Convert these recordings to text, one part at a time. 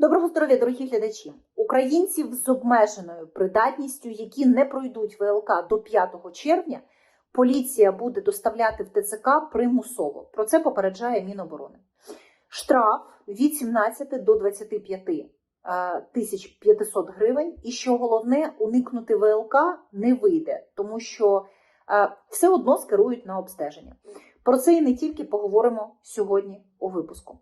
Доброго здоров'я, дорогі глядачі! Українців з обмеженою придатністю, які не пройдуть ВЛК до 5 червня, поліція буде доставляти в ТЦК примусово. Про це попереджає Міноборони. Штраф від 17 до 25 е, тисяч 500 гривень. І що головне, уникнути ВЛК не вийде, тому що е, все одно скерують на обстеження. Про це і не тільки поговоримо сьогодні у випуску.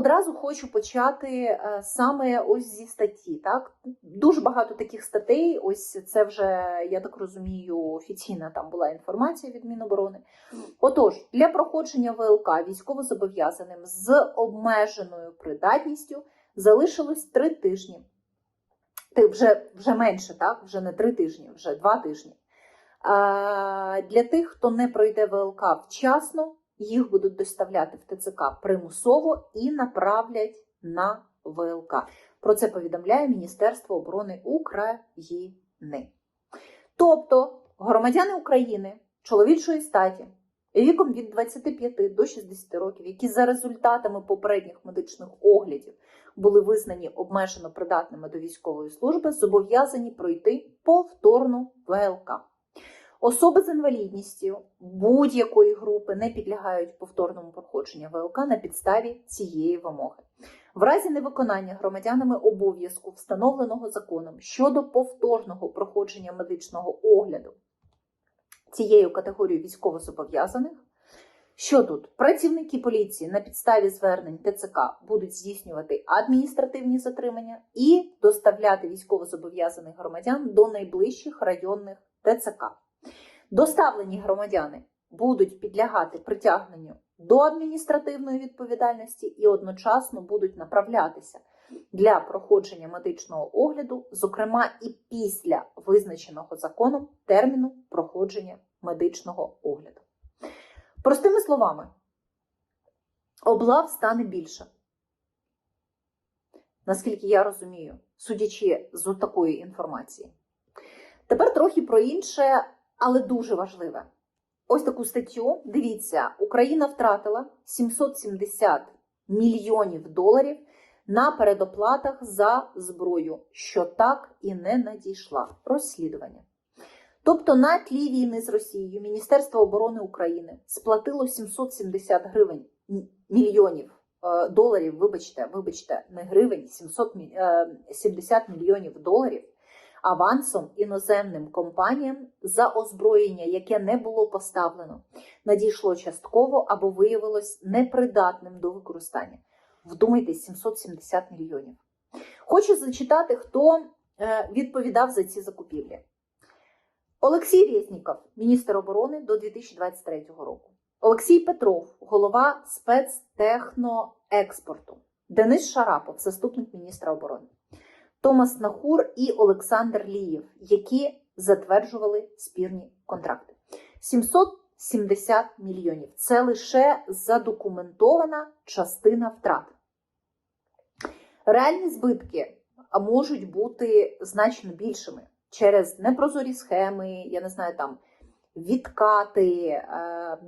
Одразу хочу почати е, саме ось зі статті. Так дуже багато таких статей. Ось це вже я так розумію, офіційна там була інформація від Міноборони. Отож, для проходження ВЛК військовозобов'язаним з обмеженою придатністю залишилось три тижні. Ти вже, вже менше, так? Вже не три тижні, вже два тижні. А, для тих, хто не пройде ВЛК вчасно, їх будуть доставляти в ТЦК примусово і направлять на ВЛК. Про це повідомляє Міністерство оборони України. Тобто громадяни України чоловічої статі віком від 25 до 60 років, які за результатами попередніх медичних оглядів були визнані обмежено придатними до військової служби, зобов'язані пройти повторну ВЛК. Особи з інвалідністю будь-якої групи не підлягають повторному проходженню ВЛК на підставі цієї вимоги. В разі невиконання громадянами обов'язку, встановленого законом щодо повторного проходження медичного огляду цією категорією військовозобов'язаних, що тут працівники поліції на підставі звернень ТЦК будуть здійснювати адміністративні затримання і доставляти військовозобов'язаних громадян до найближчих районних ТЦК. Доставлені громадяни будуть підлягати притягненню до адміністративної відповідальності і одночасно будуть направлятися для проходження медичного огляду, зокрема і після визначеного законом терміну проходження медичного огляду. Простими словами, облав стане більше. Наскільки я розумію, судячи з такої інформації. Тепер трохи про інше, але дуже важливе. Ось таку статтю. Дивіться, Україна втратила 770 мільйонів доларів на передоплатах за зброю, що так і не надійшла. Розслідування. Тобто на тлі війни з Росією Міністерство оборони України сплатило 770 гривень мільйонів е, доларів. Вибачте, вибачте, не гривень, 770 мільйонів доларів авансом іноземним компаніям за озброєння, яке не було поставлено, надійшло частково або виявилось непридатним до використання. Вдумайтесь, 770 мільйонів. Хочу зачитати, хто е, відповідав за ці закупівлі. Олексій Резніков, міністр оборони до 2023 року. Олексій Петров, голова спецтехноекспорту. Денис Шарапов, заступник міністра оборони. Томас Нахур і Олександр Лієв, які затверджували спірні контракти. 770 мільйонів це лише задокументована частина втрат. Реальні збитки можуть бути значно більшими через непрозорі схеми, я не знаю, там відкати,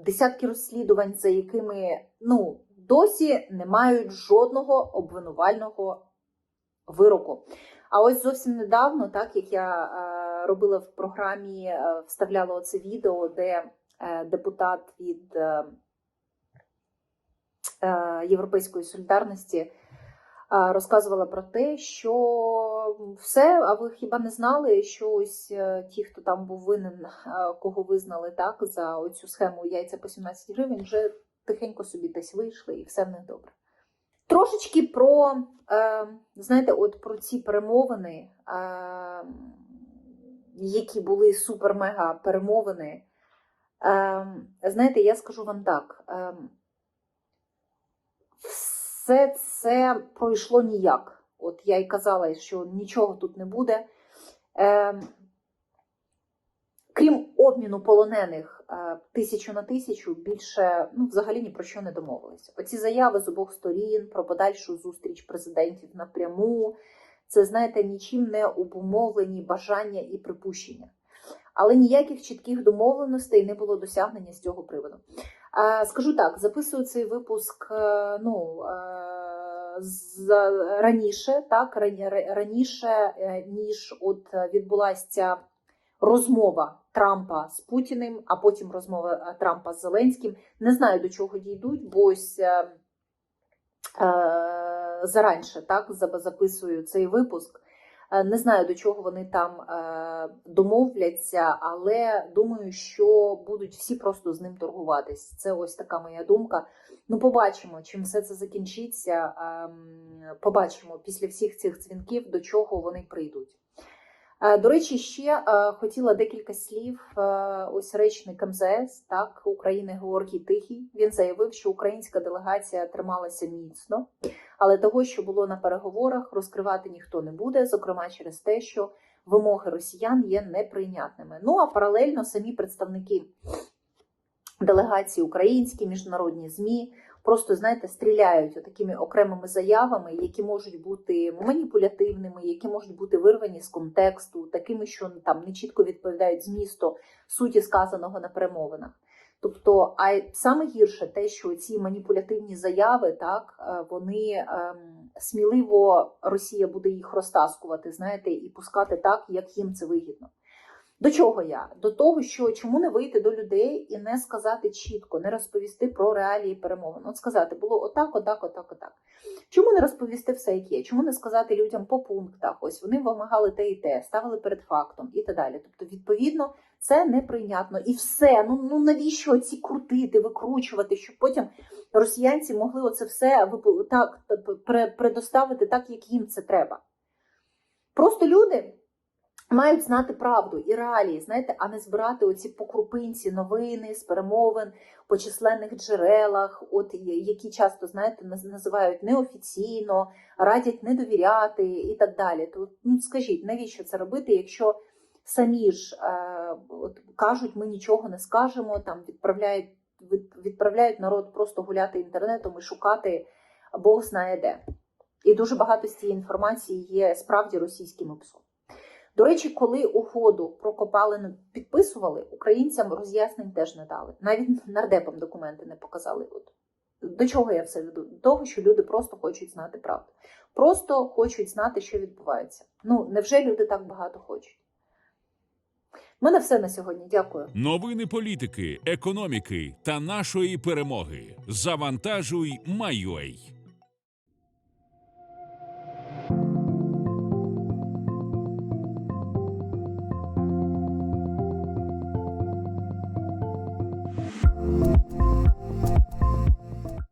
десятки розслідувань, за якими ну, досі не мають жодного обвинувального вироку. А ось зовсім недавно, так як я е, робила в програмі, е, вставляла оце відео, де е, депутат від Європейської солідарності розказувала про те, що все, а ви хіба не знали, що ось ті, хто там був винен, кого визнали так за оцю схему яйця по 17 гривень, вже тихенько собі десь вийшли і все в них добре. Трошечки про, е, знаєте, от про ці перемовини, е, які були супер-мега перемовини. Е, знаєте, я скажу вам так: все це пройшло ніяк. От я й казала, що нічого тут не буде. Крім обміну полонених е, тисячу на тисячу, більше ну, взагалі ні про що не домовилися. Оці заяви з обох сторін про подальшу зустріч президентів напряму. це, знаєте, нічим не обумовлені бажання і припущення. Але ніяких чітких домовленостей не було досягнення з цього приводу. Е, Скажу так, записую цей випуск е, ну, раніше, так, рані- ра- раніше, ніж от відбулася ця розмова Трампа з Путіним, а потім розмова е, Трампа з Зеленським. Не знаю, до чого дійдуть, бо ось е, е, заранше так, записую цей випуск. Е, Не знаю, до чого вони там е, домовляться, але думаю, що будуть всі просто з ним торгуватись. Це ось така моя думка. Ну, побачимо, чим все це закінчиться. Ем, Побачимо після всіх цих дзвінків, до чого вони прийдуть. Е, До речі, ще е, хотіла декілька слів. Е, Ось речник МЗС так України Георгій Тихий. Він заявив, що українська делегація трималася міцно, але того, що було на переговорах, розкривати ніхто не буде, зокрема через те, що вимоги росіян є неприйнятними. Ну а паралельно самі представники делегації українські, міжнародні змі просто знаєте стріляють такими окремими заявами, які можуть бути маніпулятивними, які можуть бути вирвані з контексту, такими, що там не чітко відповідають змісту суті сказаного на перемовинах. Тобто, а саме гірше те, що ці маніпулятивні заяви, так е, вони ем, сміливо Росія буде їх розтаскувати, знаєте, і пускати так, як їм це вигідно. До чого я? До того, що чому не вийти до людей і не сказати чітко, не розповісти про реалії перемовин. От сказати, було отак, отак, отак, отак. Чому не розповісти все, як є? Чому не сказати людям по пунктах? Ось вони вимагали те і те, ставили перед фактом і так далі. Тобто, відповідно, це неприйнятно. І все. Ну ну навіщо ці крутити, викручувати, щоб потім росіянці могли оце все так предоставити так, як їм це треба. Просто люди мають знати правду і реалії, знаєте, а не збирати оці по крупинці новини з перемовин по численних джерелах, от які часто знаєте, називають неофіційно, радять не довіряти і так далі. То ну скажіть, навіщо це робити, якщо самі ж е, от, кажуть, ми нічого не скажемо, там відправляють від- відправляють народ просто гуляти інтернетом і шукати Бог знає де. І дуже багато з цієї інформації є справді російським псом. До речі, коли угоду про копалину підписували, українцям роз'яснень теж не дали. Навіть нардепам документи не показали. От до чого я все веду? До того, що люди просто хочуть знати правду. Просто хочуть знати, що відбувається. Ну, невже люди так багато хочуть? У мене все на сьогодні. Дякую. Новини політики, економіки та нашої перемоги. Завантажуй, Майой.